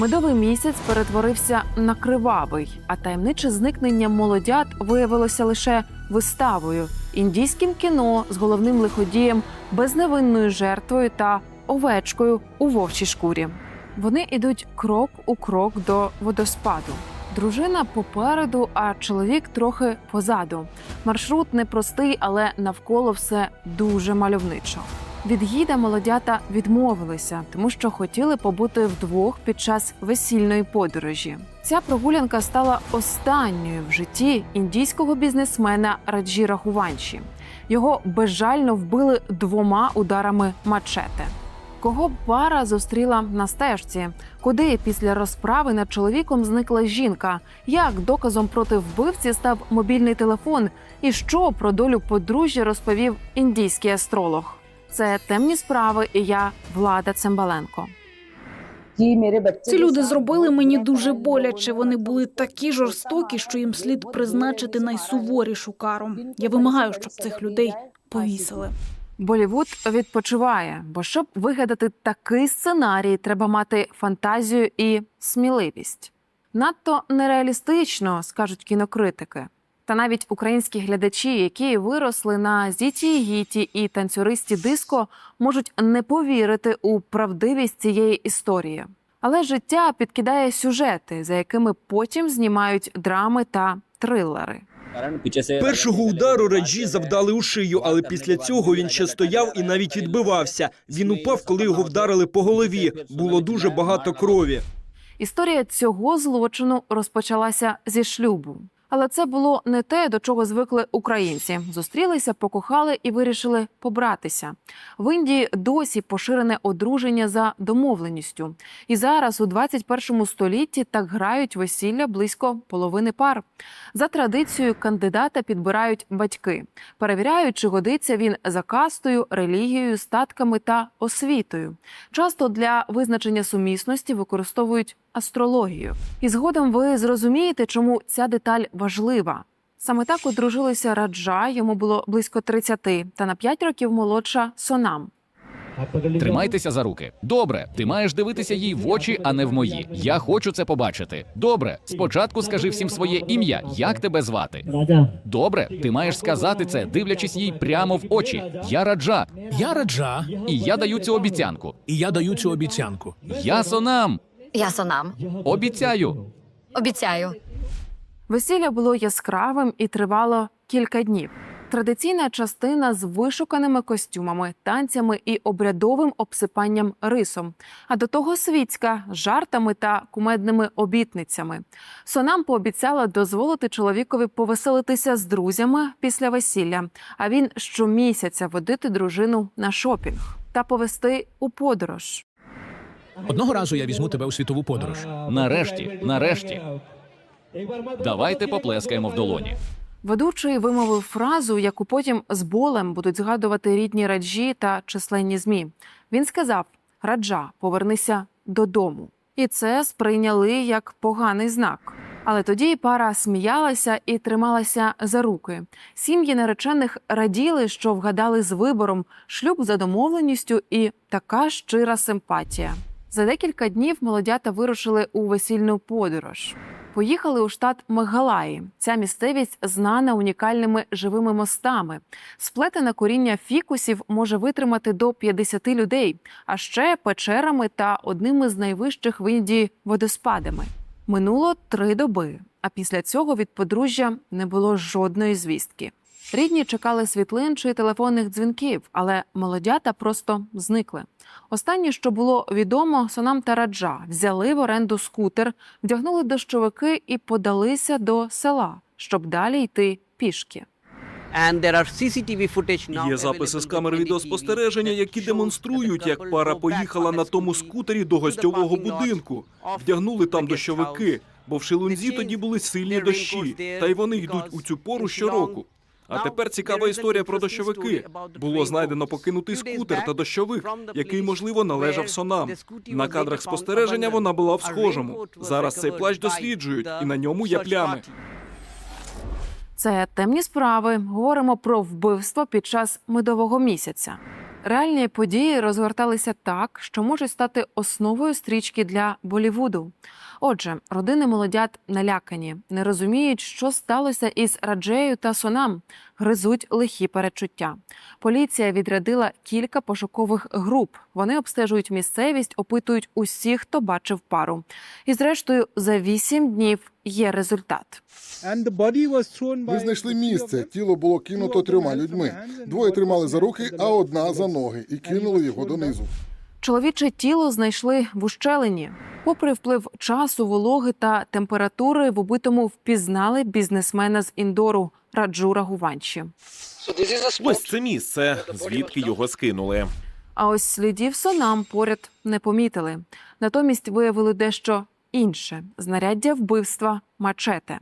Медовий місяць перетворився на кривавий, а таємниче зникнення молодят виявилося лише виставою, індійським кіно з головним лиходієм, безневинною жертвою та овечкою у вовчій шкурі. Вони ідуть крок у крок до водоспаду. Дружина попереду, а чоловік трохи позаду. Маршрут непростий, але навколо все дуже мальовничо. Від гіда молодята відмовилися, тому що хотіли побути вдвох під час весільної подорожі. Ця прогулянка стала останньою в житті індійського бізнесмена Раджі Рахуванші. Його безжально вбили двома ударами мачете. Кого пара зустріла на стежці? Куди після розправи над чоловіком зникла жінка? Як доказом проти вбивці став мобільний телефон? І що про долю подружжя розповів індійський астролог? Це темні справи, і я Влада Цимбаленко. Ці люди зробили мені дуже боляче. Вони були такі жорстокі, що їм слід призначити найсуворішу кару. Я вимагаю, щоб цих людей повісили. Болівуд відпочиває, бо щоб вигадати такий сценарій, треба мати фантазію і сміливість. Надто нереалістично, скажуть кінокритики. Та навіть українські глядачі, які виросли на зіті гіті і танцюристі диско, можуть не повірити у правдивість цієї історії. Але життя підкидає сюжети, за якими потім знімають драми та трилери. Першого удару Раджі завдали у шию, але після цього він ще стояв і навіть відбивався. Він упав, коли його вдарили по голові. Було дуже багато крові. Історія цього злочину розпочалася зі шлюбу. Але це було не те, до чого звикли українці. Зустрілися, покохали і вирішили побратися. В Індії досі поширене одруження за домовленістю. І зараз, у 21 столітті, так грають весілля близько половини пар. За традицією кандидата підбирають батьки, перевіряють, чи годиться він за кастою, релігією, статками та освітою. Часто для визначення сумісності використовують астрологію. І згодом ви зрозумієте, чому ця деталь важлива. Саме так одружилися Раджа, йому було близько 30, та на 5 років молодша Сонам. Тримайтеся за руки. Добре, ти маєш дивитися їй в очі, а не в мої. Я хочу це побачити. Добре, спочатку скажи всім своє ім'я, як тебе звати. Добре, ти маєш сказати це, дивлячись їй прямо в очі. Я раджа, Я раджа, і я даю цю обіцянку. і я даю цю обіцянку. Я сонам. Я сонам. Обіцяю. Обіцяю. Весілля було яскравим і тривало кілька днів. Традиційна частина з вишуканими костюмами, танцями і обрядовим обсипанням рисом. А до того світська з жартами та кумедними обітницями. Сонам пообіцяла дозволити чоловікові повеселитися з друзями після весілля, а він щомісяця водити дружину на шопінг та повести у подорож. Одного разу я візьму тебе у світову подорож. Нарешті, нарешті. Давайте поплескаємо в долоні. Ведучий вимовив фразу, яку потім з болем будуть згадувати рідні раджі та численні змі. Він сказав: Раджа, повернися додому. І це сприйняли як поганий знак. Але тоді пара сміялася і трималася за руки. Сім'ї наречених раділи, що вгадали з вибором шлюб за домовленістю і така щира симпатія. За декілька днів молодята вирушили у весільну подорож. Поїхали у штат Мегалаї. Ця місцевість знана унікальними живими мостами. Сплетене коріння фікусів може витримати до 50 людей, а ще печерами та одними з найвищих в Індії водоспадами. Минуло три доби, а після цього від подружжя не було жодної звістки. Рідні чекали світлин чи телефонних дзвінків, але молодята просто зникли. Останнє, що було відомо, Сонам та Раджа взяли в оренду скутер, вдягнули дощовики і подалися до села, щоб далі йти пішки. Є записи з камер відеоспостереження, які демонструють, як пара поїхала на тому скутері до гостьового будинку. Вдягнули там дощовики, бо в Шилунзі тоді були сильні дощі, та й вони йдуть у цю пору щороку. А тепер цікава історія про дощовики. Було знайдено покинутий скутер та дощовик, який, можливо, належав сонам. На кадрах спостереження вона була в схожому. Зараз цей плащ досліджують, і на ньому є плями. Це темні справи. Говоримо про вбивство під час медового місяця. Реальні події розгорталися так, що можуть стати основою стрічки для Болівуду. Отже, родини молодят налякані, не розуміють, що сталося із Раджею та Сонам, гризуть лихі перечуття. Поліція відрядила кілька пошукових груп. Вони обстежують місцевість, опитують усіх, хто бачив пару. І зрештою, за вісім днів є результат. Ми знайшли місце. Тіло було кинуто трьома людьми. Двоє тримали за руки, а одна за ноги, і кинули його донизу. Чоловіче тіло знайшли в ущелині. Попри вплив часу, вологи та температури, в убитому впізнали бізнесмена з індору Раджура Гуванчі. Ось це місце, звідки його скинули. А ось слідів сонам поряд не помітили. Натомість виявили дещо інше знаряддя вбивства мачете.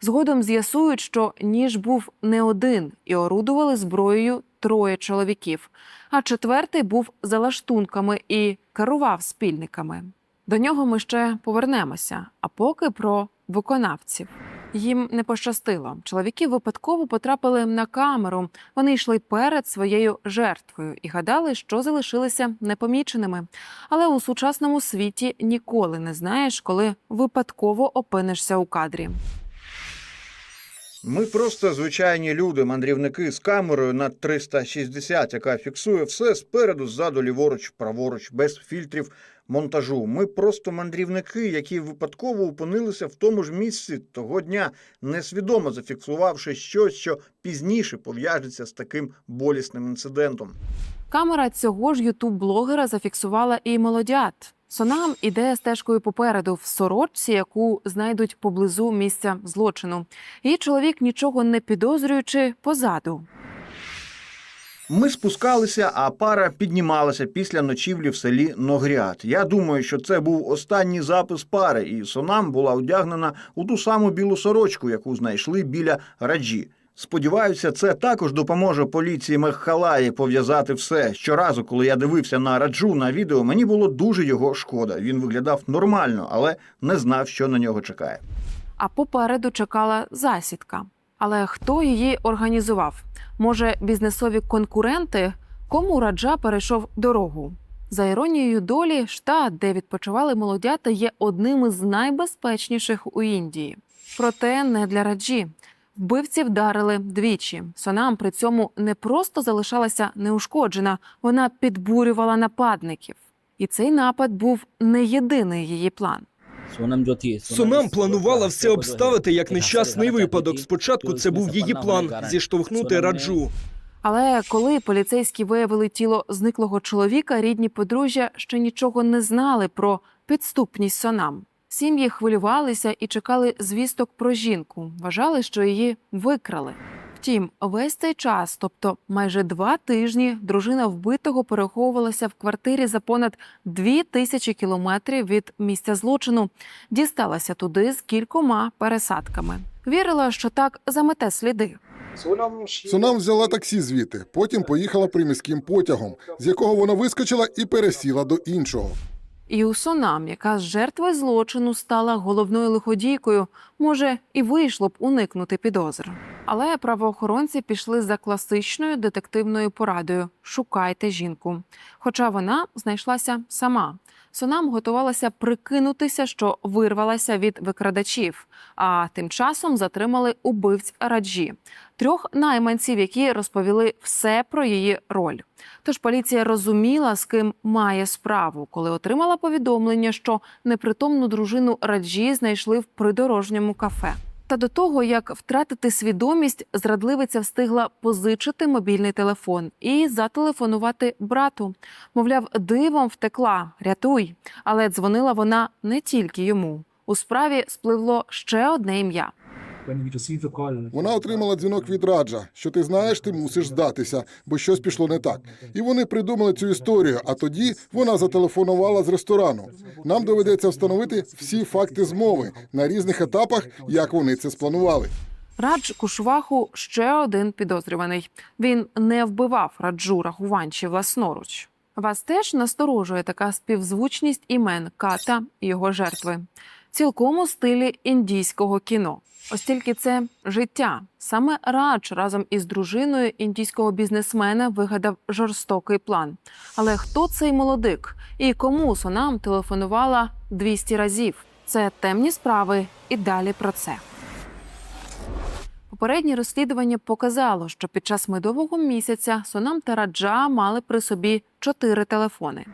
Згодом з'ясують, що ніж був не один і орудували зброєю троє чоловіків, а четвертий був за лаштунками і керував спільниками. До нього ми ще повернемося. А поки про виконавців. Їм не пощастило. Чоловіки випадково потрапили на камеру. Вони йшли перед своєю жертвою і гадали, що залишилися непоміченими. Але у сучасному світі ніколи не знаєш, коли випадково опинишся у кадрі. Ми просто звичайні люди, мандрівники з камерою на 360, яка фіксує все спереду, ззаду, ліворуч, праворуч, без фільтрів монтажу. Ми просто мандрівники, які випадково опинилися в тому ж місці того дня, несвідомо зафіксувавши щось, що пізніше пов'яжеться з таким болісним інцидентом. Камера цього ж ютуб-блогера зафіксувала і молодят. Сонам іде стежкою попереду в сорочці, яку знайдуть поблизу місця злочину. Її чоловік, нічого не підозрюючи, позаду. Ми спускалися, а пара піднімалася після ночівлі в селі Ногряд. Я думаю, що це був останній запис пари, і Сонам була одягнена у ту саму білу сорочку, яку знайшли біля раджі. Сподіваюся, це також допоможе поліції Меххалаї пов'язати все. Щоразу, коли я дивився на раджу на відео, мені було дуже його шкода. Він виглядав нормально, але не знав, що на нього чекає. а попереду чекала засідка. Але хто її організував? Може, бізнесові конкуренти? Кому раджа перейшов дорогу? За іронією долі, штат, де відпочивали молодята, є одним із найбезпечніших у Індії. Проте не для раджі. Вбивці вдарили двічі. Сонам при цьому не просто залишалася неушкоджена, вона підбурювала нападників. І цей напад був не єдиний її план. Сонам планувала все обставити як нещасний випадок. Спочатку це був її план зіштовхнути раджу. Але коли поліцейські виявили тіло зниклого чоловіка, рідні подружжя ще нічого не знали про підступність сонам. Сім'ї хвилювалися і чекали звісток про жінку. Вважали, що її викрали. Втім, весь цей час, тобто майже два тижні, дружина вбитого переховувалася в квартирі за понад дві тисячі кілометрів від місця злочину. Дісталася туди з кількома пересадками. Вірила, що так замете сліди. Сонам взяла таксі звідти, потім поїхала приміським потягом, з якого вона вискочила і пересіла до іншого. І у Сонам, яка з жертви злочину стала головною лиходійкою, може і вийшло б уникнути підозр. Але правоохоронці пішли за класичною детективною порадою: шукайте жінку. Хоча вона знайшлася сама. Сонам готувалася прикинутися, що вирвалася від викрадачів, а тим часом затримали убивць раджі трьох найманців, які розповіли все про її роль. Тож поліція розуміла, з ким має справу, коли отримала повідомлення, що непритомну дружину раджі знайшли в придорожньому кафе. Та до того, як втратити свідомість, зрадливиця встигла позичити мобільний телефон і зателефонувати брату. Мовляв, дивом втекла, рятуй. Але дзвонила вона не тільки йому. У справі спливло ще одне ім'я. Вона отримала дзвінок від Раджа, що ти знаєш, ти мусиш здатися, бо щось пішло не так. І вони придумали цю історію. А тоді вона зателефонувала з ресторану. Нам доведеться встановити всі факти змови на різних етапах, як вони це спланували. Радж Кушваху ще один підозрюваний. Він не вбивав раджу рахуванчі власноруч. Вас теж насторожує така співзвучність імен Ката і його жертви. цілком у стилі індійського кіно. Ось тільки це життя. Саме Радж разом із дружиною індійського бізнесмена вигадав жорстокий план. Але хто цей молодик і кому Сонам телефонувала 200 разів? Це темні справи, і далі про це. Попереднє розслідування показало, що під час медового місяця Сонам та Раджа мали при собі чотири телефони.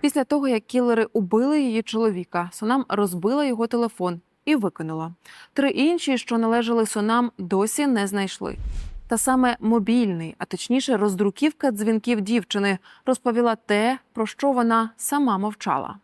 Після того, як кілери убили її чоловіка, Сонам розбила його телефон і викинула. Три інші, що належали Сонам, досі не знайшли. Та саме мобільний, а точніше, роздруківка дзвінків дівчини розповіла те, про що вона сама мовчала.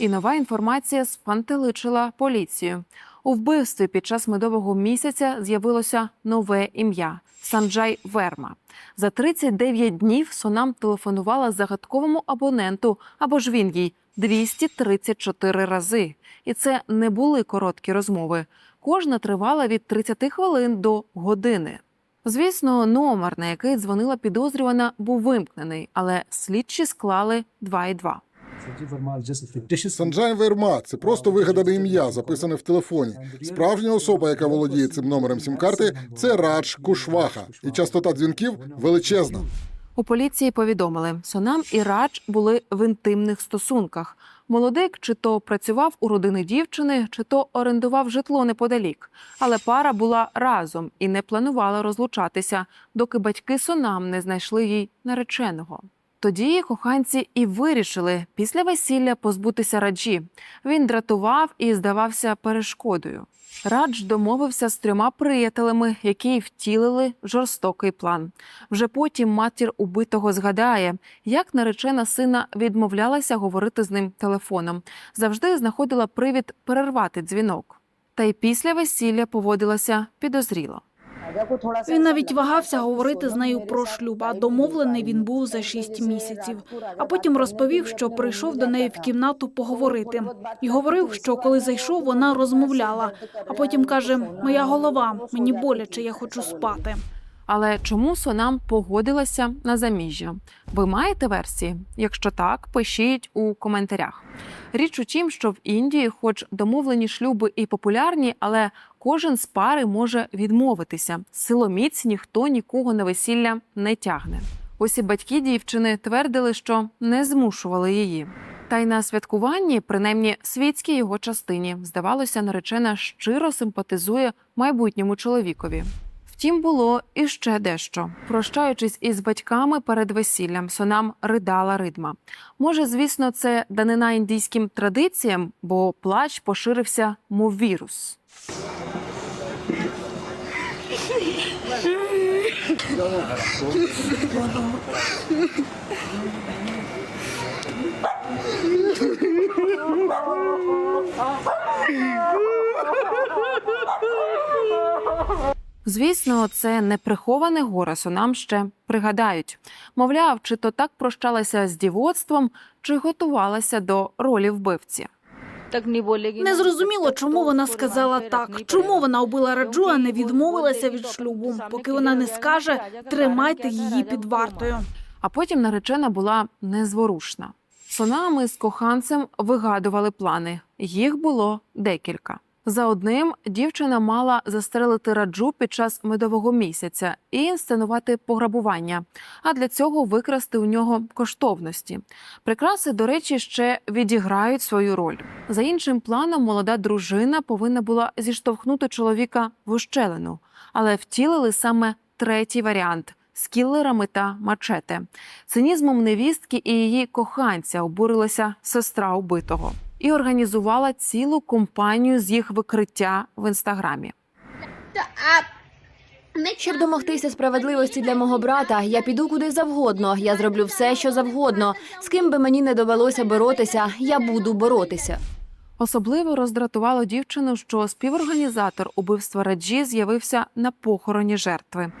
І нова інформація спантеличила поліцію. У вбивстві під час медового місяця з'явилося нове ім'я Санджай Верма. За 39 днів Сонам телефонувала загадковому абоненту або ж він їй 234 рази. І це не були короткі розмови. Кожна тривала від 30 хвилин до години. Звісно, номер, на який дзвонила підозрювана, був вимкнений, але слідчі склали 2 і 2. Санджай Верма це просто вигадане ім'я, записане в телефоні. Справжня особа, яка володіє цим номером сім-карти, це Радж Кушваха, і частота дзвінків величезна. У поліції повідомили, Сонам і Радж були в інтимних стосунках. Молодик чи то працював у родини дівчини, чи то орендував житло неподалік. Але пара була разом і не планувала розлучатися, доки батьки Сонам не знайшли їй нареченого. Тоді коханці і вирішили після весілля позбутися раджі. Він дратував і здавався перешкодою. Радж домовився з трьома приятелями, які втілили жорстокий план. Вже потім матір убитого згадає, як наречена сина відмовлялася говорити з ним телефоном, завжди знаходила привід перервати дзвінок. Та й після весілля поводилася підозріло. Він навіть вагався говорити з нею про шлюб, а домовлений він був за шість місяців. А потім розповів, що прийшов до неї в кімнату поговорити, і говорив, що коли зайшов, вона розмовляла. А потім каже: Моя голова, мені боляче, я хочу спати. Але чому Сонам погодилася на заміжжя? Ви маєте версії? Якщо так, пишіть у коментарях. Річ у тім, що в Індії, хоч домовлені шлюби і популярні, але кожен з пари може відмовитися. Силоміць ніхто нікого на весілля не тягне. Ось і батьки дівчини твердили, що не змушували її. Та й на святкуванні, принаймні світській його частині, здавалося, наречена щиро симпатизує майбутньому чоловікові. Втім, було і ще дещо. Прощаючись із батьками перед весіллям, сонам ридала ридма. Може, звісно, це данина індійським традиціям, бо плач поширився, мов вірус. Звісно, це не приховане горе сонам ще пригадають. Мовляв, чи то так прощалася з дівоцтвом, чи готувалася до ролі вбивці. Не зрозуміло, чому вона сказала так. Чому вона убила раджу, а не відмовилася від шлюбу. Поки вона не скаже, тримайте її під вартою. А потім наречена була незворушна. Сонами з коханцем вигадували плани. Їх було декілька. За одним дівчина мала застрелити раджу під час медового місяця і інсценувати пограбування, а для цього викрасти у нього коштовності. Прикраси, до речі, ще відіграють свою роль. За іншим планом, молода дружина повинна була зіштовхнути чоловіка в ущелину, але втілили саме третій варіант з кілерами та мачете. Цинізмом невістки і її коханця обурилася сестра убитого і організувала цілу компанію з їх викриття в інстаграмі. Щоб домогтися справедливості для мого брата, я піду куди завгодно. Я зроблю все, що завгодно. З ким би мені не довелося боротися, я буду боротися. Особливо роздратувало дівчину, що співорганізатор убивства Раджі з'явився на похороні жертви.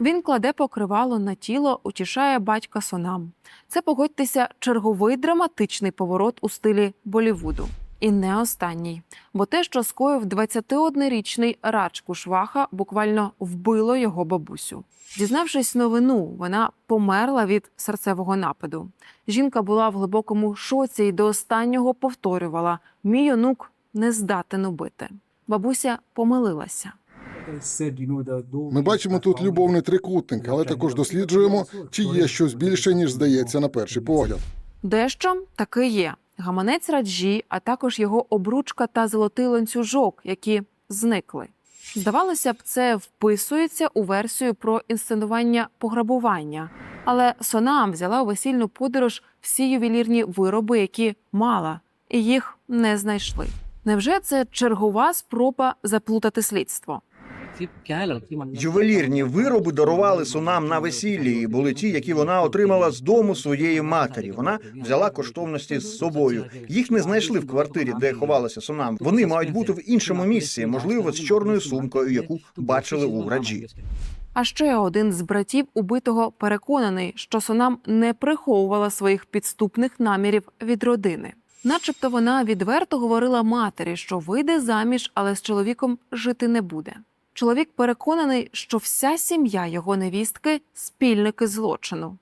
Він кладе покривало на тіло, утішає батька сонам. Це погодьтеся черговий драматичний поворот у стилі Болівуду. І не останній, бо те, що скоїв 21-річний Радж Кушваха, буквально вбило його бабусю. Дізнавшись новину, вона померла від серцевого нападу. Жінка була в глибокому шоці і до останнього повторювала: мій онук не здатен убити. Бабуся помилилася. Ми бачимо тут любовний трикутник, але також досліджуємо, чи є щось більше, ніж здається на перший погляд. Дещо таки є. Гаманець раджі, а також його обручка та золотий ланцюжок, які зникли. Здавалося б, це вписується у версію про інсценування пограбування. Але Сонам взяла у весільну подорож всі ювелірні вироби, які мала, і їх не знайшли. Невже це чергова спроба заплутати слідство? Ювелірні вироби дарували Сонам на весіллі, і були ті, які вона отримала з дому своєї матері. Вона взяла коштовності з собою. Їх не знайшли в квартирі, де ховалася Сонам. Вони мають бути в іншому місці, можливо, з чорною сумкою, яку бачили у раджі. А ще один з братів убитого переконаний, що Сонам не приховувала своїх підступних намірів від родини. Начебто вона відверто говорила матері, що вийде заміж, але з чоловіком жити не буде. Чоловік переконаний, що вся сім'я його невістки спільники злочину.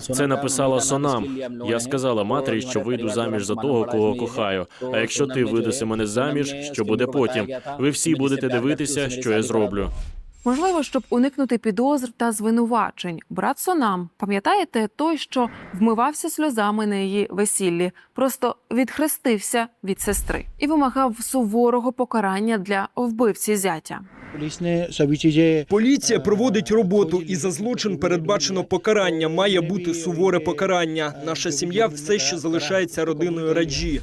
Це написала Сонам. Я сказала матері, що вийду заміж за того, кого кохаю. А якщо ти видаси мене заміж, що буде потім? Ви всі будете дивитися, що я зроблю. Можливо, щоб уникнути підозр та звинувачень. Брат Сонам, пам'ятаєте той, що вмивався сльозами на її весіллі, просто відхрестився від сестри і вимагав суворого покарання для вбивці зятя. Поліція проводить роботу, і за злочин передбачено покарання. Має бути суворе покарання. Наша сім'я все ще залишається родиною раджі.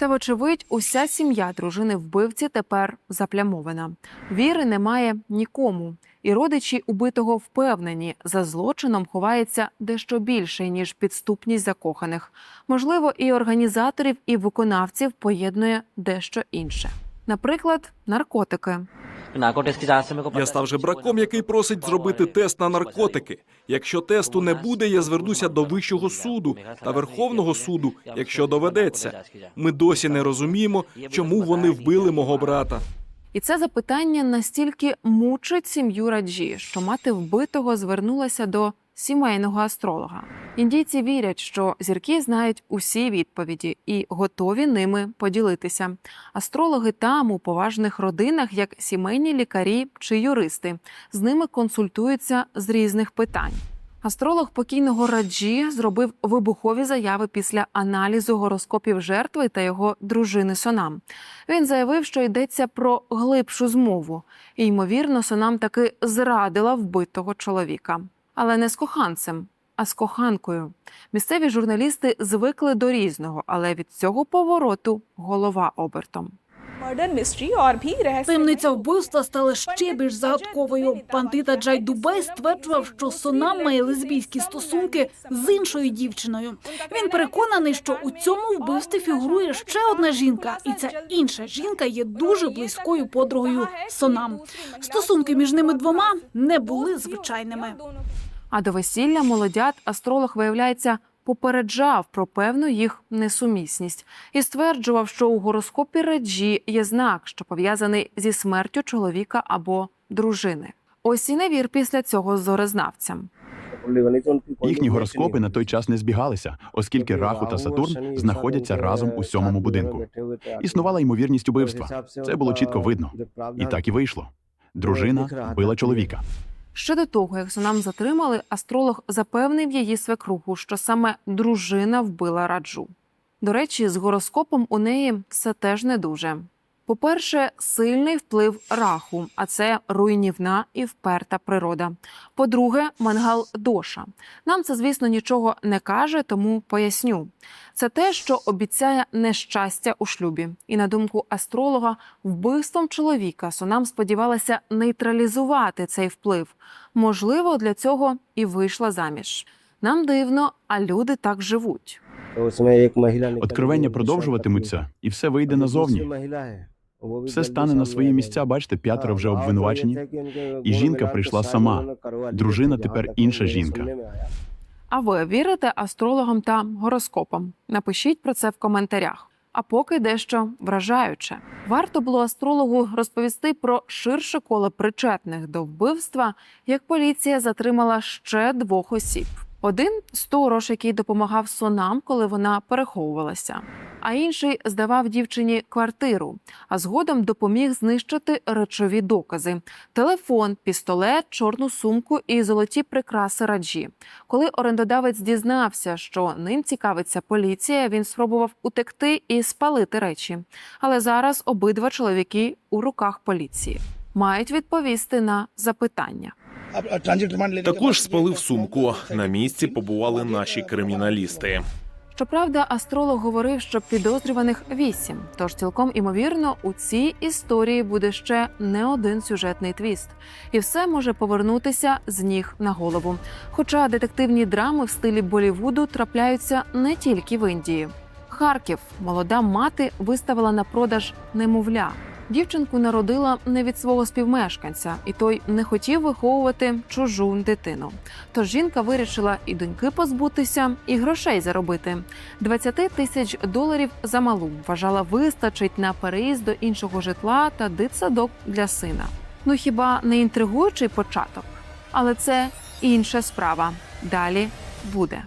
Та, вочевидь, уся сім'я дружини вбивці тепер заплямована. Віри немає нікому, і родичі убитого впевнені, за злочином ховається дещо більше ніж підступність закоханих. Можливо, і організаторів, і виконавців поєднує дещо інше. Наприклад, наркотики. Я став жебраком, який просить зробити тест на наркотики. Якщо тесту не буде, я звернуся до вищого суду та Верховного суду, якщо доведеться. Ми досі не розуміємо, чому вони вбили мого брата. І це запитання настільки мучить сім'ю Раджі, що мати вбитого звернулася до сімейного астролога. Індійці вірять, що зірки знають усі відповіді і готові ними поділитися. Астрологи там у поважних родинах, як сімейні лікарі чи юристи, з ними консультуються з різних питань. Астролог покійного Раджі зробив вибухові заяви після аналізу гороскопів жертви та його дружини Сонам. Він заявив, що йдеться про глибшу змову, і ймовірно, Сонам таки зрадила вбитого чоловіка, але не з коханцем, а з коханкою. Місцеві журналісти звикли до різного, але від цього повороту голова обертом. Таємниця вбивства стала ще більш загадковою. Бандита Джай Дубей стверджував, що Сонам має лесбійські стосунки з іншою дівчиною. Він переконаний, що у цьому вбивстві фігурує ще одна жінка, і ця інша жінка є дуже близькою подругою Сонам. Стосунки між ними двома не були звичайними. А до весілля молодят астролог, виявляється, попереджав про певну їх несумісність і стверджував, що у гороскопі Реджі є знак, що пов'язаний зі смертю чоловіка або дружини. Ось і невір після цього зорезнавцям. Їхні гороскопи на той час не збігалися, оскільки Раху та Сатурн знаходяться разом у сьомому будинку. Існувала ймовірність убивства. Це було чітко видно. І так і вийшло. Дружина вбила чоловіка. Ще до того, як Сонам затримали, астролог запевнив її свекруху, що саме дружина вбила раджу. До речі, з гороскопом у неї все теж не дуже. По-перше, сильний вплив раху, а це руйнівна і вперта природа. По-друге, мангал доша. Нам це, звісно, нічого не каже, тому поясню. Це те, що обіцяє нещастя у шлюбі. І на думку астролога, вбивством чоловіка Сонам сподівалася нейтралізувати цей вплив. Можливо, для цього і вийшла заміж. Нам дивно, а люди так живуть. Откровення продовжуватимуться, і все вийде назовні. Все стане на свої місця. Бачите, п'ятеро вже обвинувачені. І жінка прийшла сама. Дружина тепер інша жінка. А ви вірите астрологам та гороскопам? Напишіть про це в коментарях. А поки дещо вражаюче. Варто було астрологу розповісти про ширше коло причетних до вбивства, як поліція затримала ще двох осіб. Один сторож, який допомагав сонам, коли вона переховувалася. а інший здавав дівчині квартиру, а згодом допоміг знищити речові докази: телефон, пістолет, чорну сумку і золоті прикраси раджі. Коли орендодавець дізнався, що ним цікавиться поліція, він спробував утекти і спалити речі. Але зараз обидва чоловіки у руках поліції мають відповісти на запитання. Також спалив сумку. На місці побували наші криміналісти. Щоправда, астролог говорив, що підозрюваних вісім. Тож цілком імовірно, у цій історії буде ще не один сюжетний твіст, і все може повернутися з ніг на голову. Хоча детективні драми в стилі Болівуду трапляються не тільки в Індії. Харків молода мати виставила на продаж немовля. Дівчинку народила не від свого співмешканця, і той не хотів виховувати чужу дитину. Тож жінка вирішила і доньки позбутися, і грошей заробити. 20 тисяч доларів замалу вважала вистачить на переїзд до іншого житла та дитсадок для сина. Ну хіба не інтригуючий початок? Але це інша справа. Далі буде.